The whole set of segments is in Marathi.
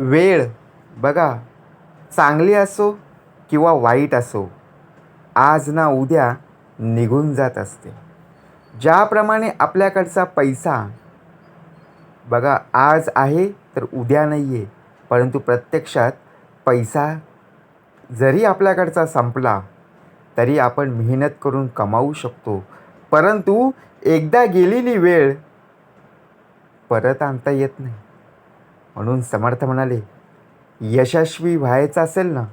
वेळ बघा चांगली असो किंवा वाईट असो आज ना उद्या निघून जात असते. ज्याप्रमाणे आपल्याकडचा पैसा बघा आज आहे तर उद्या नाही आहे परंतु प्रत्यक्षात पैसा जरी आपल्याकडचा संपला तरी आपण मेहनत करून कमावू शकतो. परंतु एकदा गेलेली वेळ परत आणता येत नाही. म्हणून समर्थ म्हणाले यशस्वी व्हायचं असेल ना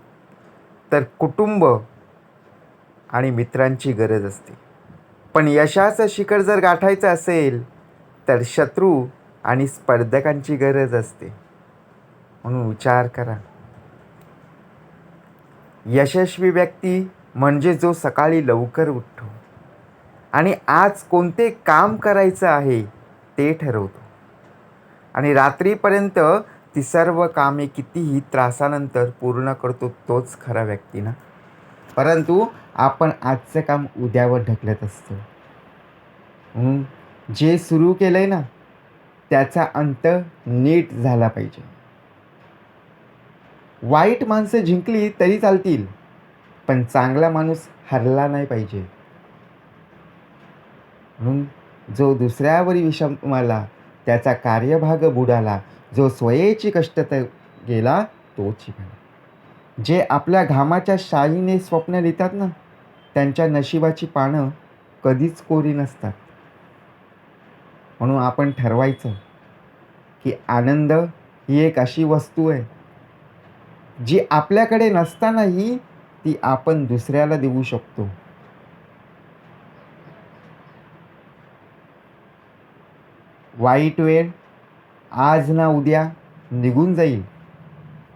तर कुटुंब आणि मित्रांची गरज असते. पण यशाचं शिखर जर गाठायचं असेल तर शत्रू आणि स्पर्धकांची गरज असते. म्हणून विचार करा. यशस्वी व्यक्ती म्हणजे जो सकाळी लवकर उठतो आणि आज कोणते काम करायचं आहे ते ठरवतो. आणि रात्रीपर्यंत ती सर्व कामे कितीही त्रासानंतर पूर्ण करतो तोच खरा व्यक्ती ना? परंतु आपण आजचं काम उद्यावर ढकलत असतो. म्हणून जे सुरू केलं आहे ना त्याचा अंत नीट झाला पाहिजे. वाईट माणसं जिंकली तरी चालतील पण चांगला माणूस हरला नाही पाहिजे. म्हणून जो दुसऱ्यावरी विषम मला त्याचा कार्यभाग बुडाला. जो स्वयेची कष्ट गेला तोच शिकला जे आपल्या घामाच्या शाईने स्वप्न लिहितात ना त्यांच्या नशिबाची पानं कधीच कोरी नसतात. म्हणून आपण ठरवायचं की आनंद ही एक अशी वस्तू आहे. जी आपल्याकडे नसतानाही ती आपण दुसऱ्याला देऊ शकतो. वाईट वेळ आज ना उद्या निघून जाईल.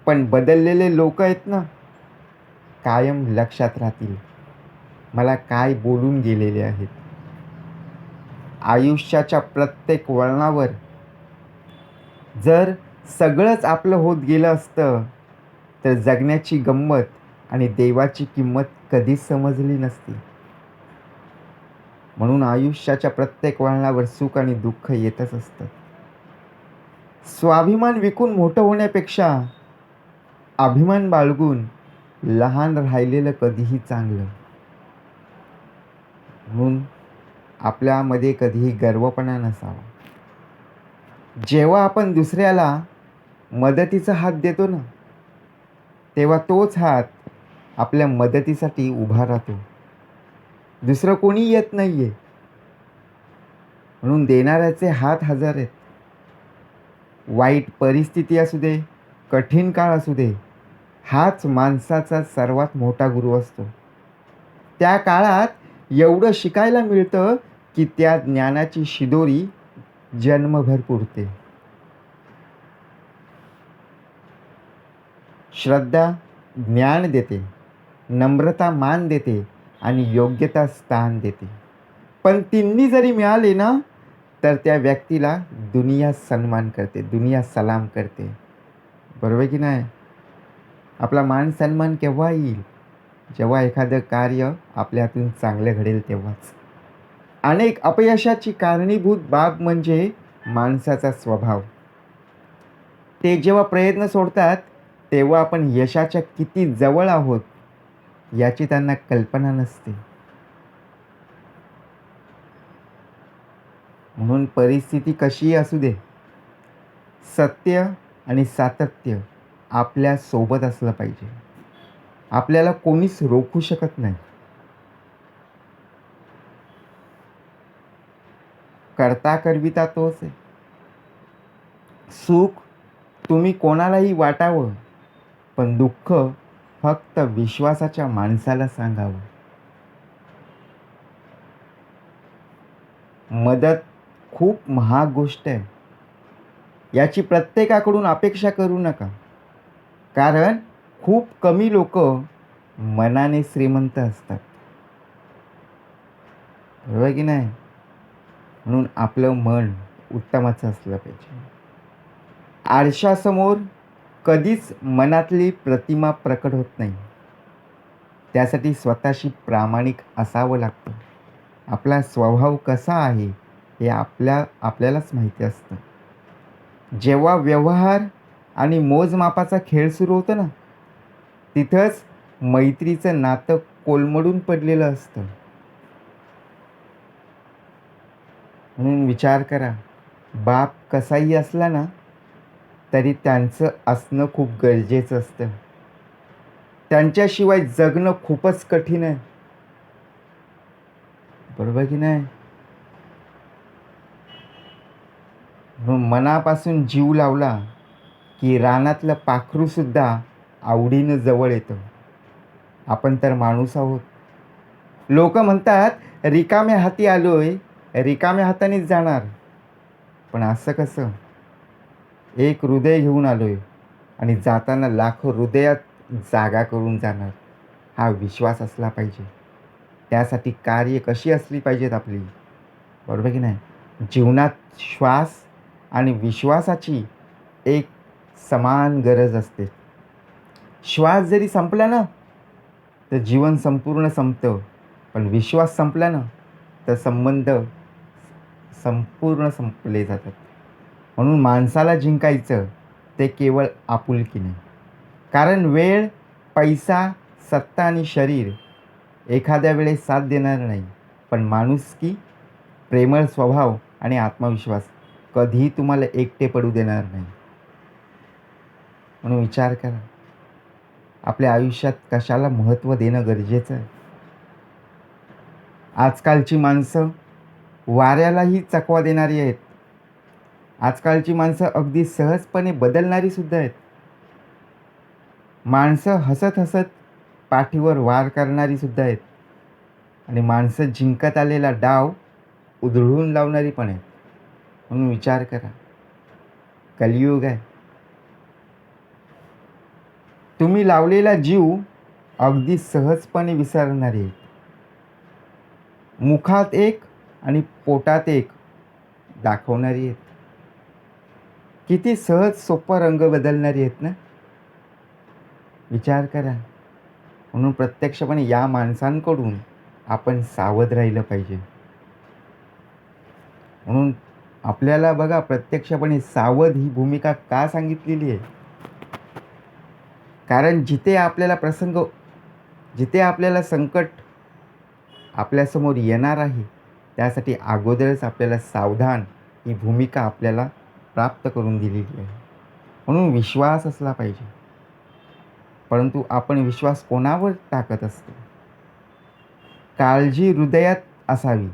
पण बदललेले लोक आहेत ना कायम लक्षात राहतील. मला काय बोलून गेलेले आहेत? आयुष्याच्या प्रत्येक वळणावर जर सगळंच आपलं होत गेलं असतं तर जगण्याची गंमत आणि देवाची किंमत कधीच समजली नसती. म्हणून आयुष्याच्या प्रत्येक वळणावर सुख आणि दुःख येतच असतं. स्वाभिमान विकून मोठं होण्यापेक्षा अभिमान बाळगून लहान राहिलेलं कधीही चांगलं. म्हणून आपल्यामध्ये कधीही गर्वपणा नसावा. जेव्हा आपण दुसऱ्याला मदतीचा हात देतो ना तेव्हा तोच हात आपल्या मदतीसाठी उभा राहतो. दुसरं कोणी येत नाही आहे म्हणून देणाऱ्याचे हात हजार आहेत. वाईट परिस्थिती असू दे कठीण काळ असू दे हाच माणसाचा सर्वात मोठा गुरु असतो. त्या काळात एवढं शिकायला मिळतं की त्या ज्ञानाची शिदोरी जन्मभर पुरते. श्रद्धा ज्ञान देते नम्रता मान देते आणि योग्यता स्थान देते. पण तिन्ही जरी मिळाले ना तर त्या व्यक्तीला दुनिया सन्मान करते दुनिया सलाम करते. बरोबर की नाही? आपला मान सन्मान केव्हा येईल? जेव्हा एखादं कार्य आपल्या हातून चांगलं घडेल तेव्हाच. अनेक अपयशाची कारणीभूत बाब म्हणजे माणसाचा स्वभाव. ते जेव्हा प्रयत्न सोडतात तेव्हा आपण यशाच्या किती जवळ आहोत याची त्यांना कल्पना नसते. म्हणून परिस्थिती कशीही असू दे सत्य आणि सातत्य आपल्यासोबत असलं पाहिजे. आपल्याला कोणीच रोखू शकत नाही. करता करविता तोच आहे. सुख तुम्ही कोणालाही वाटावं पण दुःख फक्त विश्वासाच्या माणसाला सांगावं. मदत खूप महाग गोष्ट आहे. याची प्रत्येकाकडून अपेक्षा करू नका. कारण खूप कमी लोक मनाने श्रीमंत असतात. बरोबर की नाही? म्हणून आपलं मन उत्तमाचं असलं पाहिजे. आरशासमोर कधीच मनातली प्रतिमा प्रकट होत नाही. त्यासाठी स्वतःशी प्रामाणिक असावं लागतं. आपला स्वभाव कसा आहे हे आपल्या आपल्यालाच माहिती असतं. जेव्हा व्यवहार आणि मोजमापाचा खेळ सुरू होतो ना तिथंच मैत्रीचं नातं कोलमडून पडलेलं असतं. म्हणून विचार करा बाप कसाही असला ना तरी त्यांचं असणं खूप गरजेचं असतं. त्यांच्याशिवाय जगणं खूपच कठीण आहे. बरोबर की नाही? म्हणून मनापासून जीव लावला की रानातलं पाखरूसुद्धा आवडीनं जवळ येतं. आपण तर माणूस आहोत. लोक म्हणतात रिकाम्या हाती आलोय रिकाम्या हातानेच जाणार. पण असं कसं? एक हृदय घेऊन आलो आहे आणि जाताना लाखो हृदयात जागा करून जाणार. हा विश्वास असला पाहिजे. त्यासाठी कार्य कशी असली पाहिजेत आपली? बरोबर की नाही? जीवनात श्वास आणि विश्वासाची एक समान गरज असते. श्वास जरी संपला ना तर जीवन संपूर्ण संपतं. पण विश्वास संपला ना तर संबंध संपूर्ण संपले जातात. म्हणून माणसाला जिंकायचं ते केवळ आपुलकीने. कारण वेळ पैसा सत्ता आणि शरीर एखाद्या वेळेस साथ देणार नाही. पण माणुसकी प्रेमळ स्वभाव आणि आत्मविश्वास कधीही तुम्हाला एकटे पडू देणार नाही. म्हणून विचार करा. आपल्या आयुष्यात कशाला महत्त्व देणं गरजेचं आहे? आजकालची माणसं वाऱ्यालाही चकवा देणारी आहेत. आजकालची माणसं अगदी सहजपणे बदलणारी सुद्धा आहेत. माणसं हसत हसत पाठीवर वार करणारी सुद्धा आहेत. आणि माणसं जिंकत आलेला डाव उधळून लावणारी पण आहेत. म्हणून विचार करा. कलियुग आहे. तुम्ही लावलेला जीव अगदी सहजपणे विसरणारे आहेत. मुखात एक आणि पोटात एक दाखवणारी आहेत. किती सहज सोपा रंग बदलणारी आहेत ना? विचार करा. म्हणून प्रत्यक्षपणे या माणसांकडून आपण सावध राहिलं पाहिजे. म्हणून आपल्याला बघा प्रत्यक्षपणे सावध ही भूमिका का सांगितलेली आहे? कारण जिथे आपल्याला प्रसंग जिथे आपल्याला संकट आपल्यासमोर येणार आहे त्यासाठी अगोदरच आपल्याला सावधान ही भूमिका आपल्याला प्राप्त करून दिलेली आहे. म्हणून विश्वास असला पाहिजे. परंतु आपण विश्वास कोणावर टाकत असतो? काळजी हृदयात असावी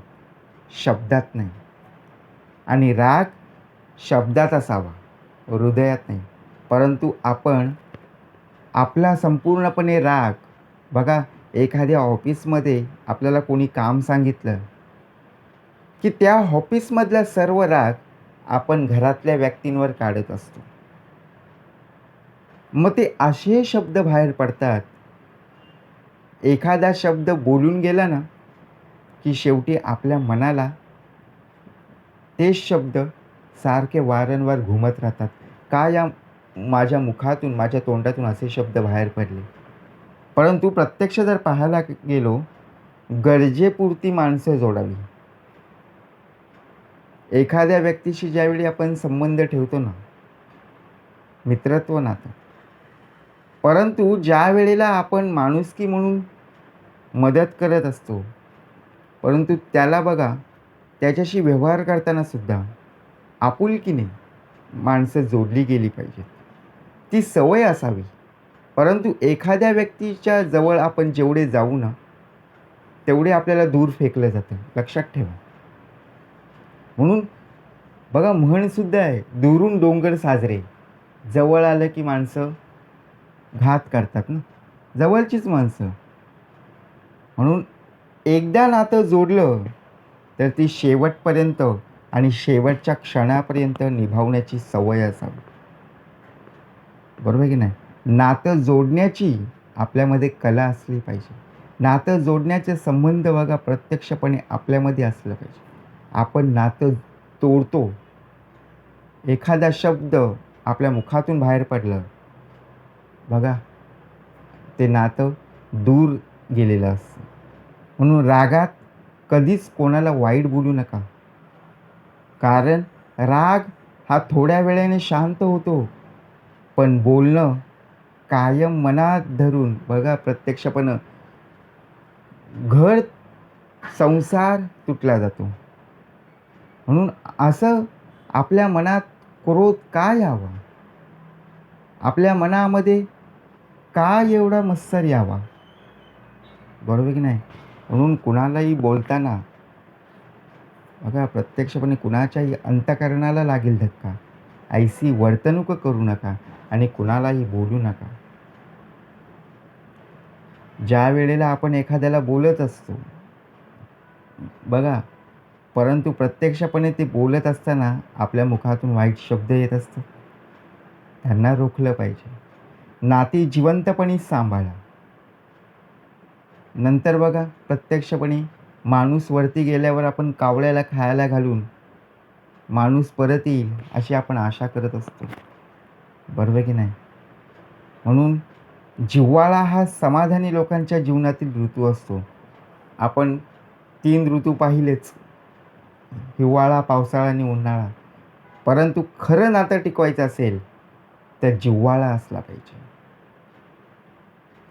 शब्दात नाही. आणि राग शब्दात असावा हृदयात नाही. परंतु आपण आपला संपूर्णपणे राग बघा एखाद्या ऑफिसमध्ये आपल्याला कोणी काम सांगितलं की त्या ऑफिसमधला सर्व राग आपण घरातल्या व्यक्तींवर काढत असतो. मग ते असे शब्द बाहेर पडतात. एखादा शब्द बोलून गेला ना की शेवटी आपल्या मनाला तेच शब्द सारखे वारंवार घुमत राहतात. का या माझ्या मुखातून माझ्या तोंडातून असे शब्द बाहेर पडले? परंतु प्रत्यक्ष जर पाहायला गेलो गरजेपुरती माणसं जोडावी. एखाद्या व्यक्तीशी ज्यावेळी आपण संबंध ठेवतो ना मित्रत्व नातं. परंतु ज्या वेळेला आपण माणुसकी म्हणून मदत करत असतो परंतु त्याला बघा त्याच्याशी व्यवहार करताना सुद्धा आपुलकीने माणसं जोडली गेली पाहिजेत. ती सवय असावी. परंतु एखाद्या व्यक्तीच्या जवळ आपण जेवढे जाऊ ना तेवढे आपल्याला दूर फेकलं जातं. लक्षात ठेवा. म्हणून बघा म्हणसुद्धा आहे दुरून डोंगर साजरे. जवळ आलं की माणसं घात करतात ना. जवळचीच माणसं. म्हणून एकदा नातं जोडलं तर ती शेवटपर्यंत आणि शेवटच्या क्षणापर्यंत निभावण्याची सवय असावी. बरोबर आहे की नाही? नातं जोडण्याची आपल्यामध्ये कला असली पाहिजे. नातं जोडण्याचे संबंध बघा प्रत्यक्षपणे आपल्यामध्ये असलं पाहिजे. आपण नातं तोडतो. एखादा शब्द आपल्या मुखातून बाहेर पडलं. बघा ते नातं दूर गेलेलं असतं. म्हणून रागात कधीच कोणाला वाईट बोलू नका. कारण राग हा थोड्या वेळाने शांत होतो. पण बोलणं कायम मनात धरून बघा प्रत्यक्षपणं घर संसार तुटला जातो. म्हणून असं आपल्या मनात क्रोध का यावा? आपल्या मनामध्ये का एवढा मत्सर यावा? बरोबर की नाही? म्हणून कुणालाही बोलताना बघा प्रत्यक्षपणे कुणाच्याही अंतकरणाला लागेल धक्का. ऐसी वर्तणूक करू नका आणि कुणालाही बोलू नका. ज्या वेळेला आपण एखाद्याला बोलत असतो बघा परंतु प्रत्यक्षपणे ते बोलत असताना आपल्या मुखातून वाईट शब्द येत असतात. त्यांना रोखलं पाहिजे. नाती जिवंतपणे सांभाळा. नंतर बघा प्रत्यक्षपणे माणूस वरती गेल्यावर आपण कावळ्याला खायला घालून माणूस परत येईल अशी आपण आशा करत असतो. बरोबर की नाही? म्हणून जिव्हाळा हा समाधानी लोकांच्या जीवनातील ऋतू असतो. आपण तीन ऋतू पाहिलेच. हिवाळा पावसाळा आणि उन्हाळा. परंतु खरं नातं टिकवायचं असेल तर जिव्हाळा असला पाहिजे.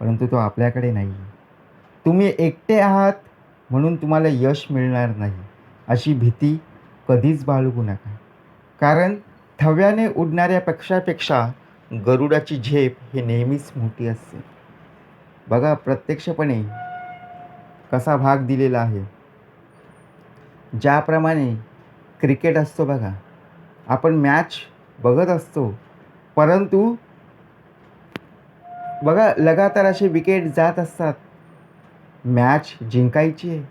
परंतु तो आपल्याकडे नाही. तुम्ही एकटे आहात म्हणून तुम्हाला यश मिळणार नाही. अशी भीती कधीच बाळगू नका. कारण थव्याने उडणाऱ्या पक्षापेक्षा गरुडाची झेप ही नेहमीच मोठी असते. बघा प्रत्यक्षपणे कसा भाग दिलेला आहे. ज्याप्रमाणे क्रिकेट असतो बघा आपण मॅच बघत असतो परंतु बघा लगातार असे विकेट जात असतात. मॅच जिंकायची आहे.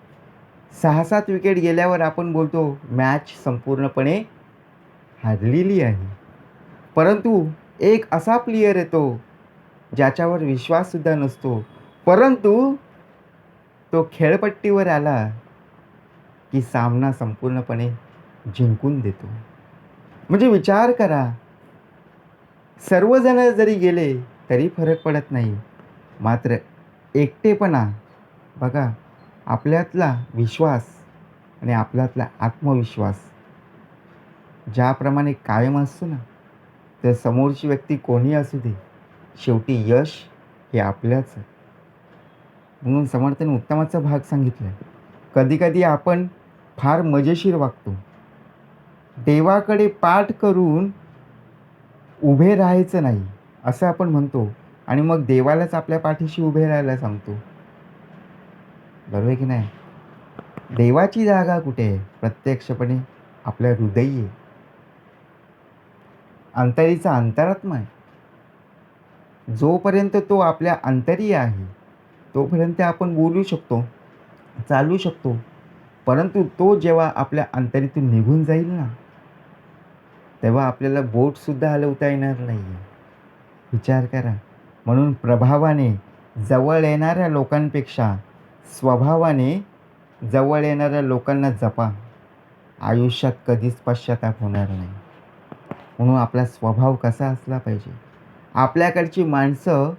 सहा सात विकेट गेल्यावर आपण बोलतो मॅच संपूर्णपणे हारलेली आहे. परंतु एक असा प्लेयर येतो ज्याच्यावर विश्वाससुद्धा नसतो. परंतु तो खेळपट्टीवर आला की सामना संपूर्णपणे जिंकून देतो. म्हणजे विचार करा. सर्वजण जरी गेले तरी फरक पडत नाही. मात्र एकटेपणा बघा आपल्यातला विश्वास आणि आपल्यातला आत्मविश्वास ज्याप्रमाणे कायम असतो ना तर समोरची व्यक्ती कोणी असू दे शेवटी यश हे आपल्याचं. म्हणून समर्थन उत्तमाचा भाग सांगितला आहे कधीकधी आपण फार मजेशीर वागतो. देवाकडे पाठ करून उभे राहायचं नाही असं आपण म्हणतो. आणि मग देवालाच आपल्या पाठीशी उभे राहायला सांगतो. बरोबर आहे की नाही? देवाची जागा कुठे आहे? प्रत्यक्षपणे आपल्या हृदयी आहे. अंतरीचा अंतरात्मा आहे. जोपर्यंत तो आपल्या अंतरी आहे तोपर्यंत आपण बोलू शकतो. चालू शकतो. परंतु तो जेव्हा आपल्या अंतरीतून निघून जाईल ना तेव्हा आपल्याला बोटसुद्धा हलवता येणार नाही विचार करा. म्हणून प्रभावाने जवळ येणाऱ्या लोकांपेक्षा स्वभावाने जवळ येणाऱ्या लोकांना जपा. आयुष्यात कधीच पश्चाताप होणार नाही. म्हणून आपला स्वभाव कसा असला पाहिजे? आपल्याकडची माणसं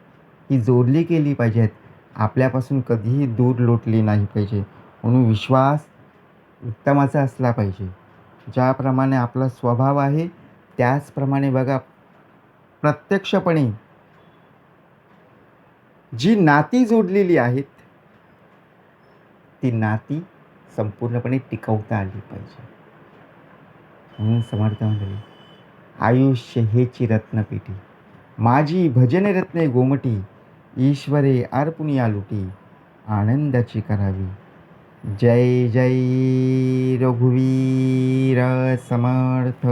ही जोडली गेली पाहिजेत. आपल्यापासून कधीही दूर लोटली नाही पाहिजे. म्हणून विश्वास उत्तमाचा असला पाहिजे. ज्याप्रमाणे आपला स्वभाव आहे त्याचप्रमाणे बघा प्रत्यक्षपणे जी नाती जोडलेली आहेत ती नाती संपूर्णपणे टिकवता आली पाहिजे. म्हणून समर्थ मंडळी आयुष्य हेची रत्नपेटी माझी भजन रत्ने गोमटी ईश्वरे अर्पुनिया लुटी आनंदाची करावी. जय जय रघुवीर समर्थ.